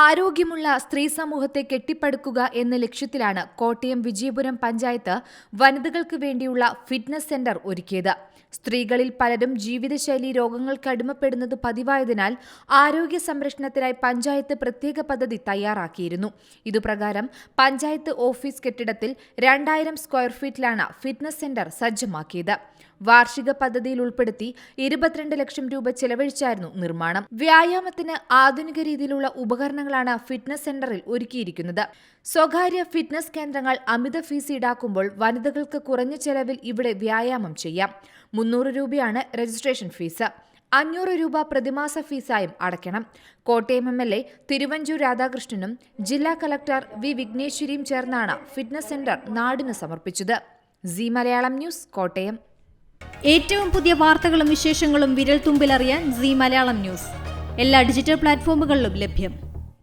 ആരോഗ്യമുള്ള സ്ത്രീ സമൂഹത്തെ കെട്ടിപ്പടുക്കുക എന്ന ലക്ഷ്യത്തിലാണ് കോട്ടയം വിജയപുരം പഞ്ചായത്ത് വനിതകൾക്ക് വേണ്ടിയുള്ള ഫിറ്റ്നസ് സെന്റർ ഒരുക്കിയത്. സ്ത്രീകളിൽ പലരും ജീവിതശൈലി രോഗങ്ങൾക്ക് അടിമപ്പെടുന്നത് പതിവായതിനാൽ ആരോഗ്യ സംരക്ഷണത്തിനായി പഞ്ചായത്ത് പ്രത്യേക പദ്ധതി തയ്യാറാക്കിയിരുന്നു. ഇതുപ്രകാരം പഞ്ചായത്ത് ഓഫീസ് കെട്ടിടത്തിൽ രണ്ടായിരം സ്ക്വയർ ഫീറ്റിലാണ് ഫിറ്റ്നസ് സെന്റർ സജ്ജമാക്കിയത്. വാർഷിക പദ്ധതിയിൽ ഉൾപ്പെടുത്തി ഇരുപത്തിരണ്ട് ലക്ഷം രൂപ ചെലവഴിച്ചായിരുന്നു നിർമ്മാണം. വ്യായാമത്തിന് ആധുനിക രീതിയിലുള്ള ഉപകരണങ്ങളാണ് ഫിറ്റ്നസ് സെന്ററിൽ ഒരുക്കിയിരിക്കുന്നത്. സ്വകാര്യ ഫിറ്റ്നസ് കേന്ദ്രങ്ങൾ അമിത ഫീസ് ഈടാക്കുമ്പോൾ വനിതകൾക്ക് കുറഞ്ഞ ചെലവിൽ ഇവിടെ വ്യായാമം ചെയ്യാം. മുന്നൂറ് രൂപയാണ് രജിസ്ട്രേഷൻ ഫീസ്. അഞ്ഞൂറ് രൂപ പ്രതിമാസ ഫീസായും അടയ്ക്കണം. Kottayam M L A Thiruvanchoor രാധാകൃഷ്ണനും ജില്ലാ കലക്ടർ വി വിഘ്നേശ്വരിയും ചേർന്നാണ് ഫിറ്റ്നസ് സെന്റർ നാടിന് സമർപ്പിച്ചത്. C Malayalam news Kottayam. ഏറ്റവും പുതിയ വാർത്തകളും വിശേഷങ്ങളും വിരൽ തുമ്പിലറിയാൻ സി മലയാളം ന്യൂസ്. എല്ലാ ഡിജിറ്റൽ പ്ലാറ്റ്ഫോമുകളിലും ലഭ്യം.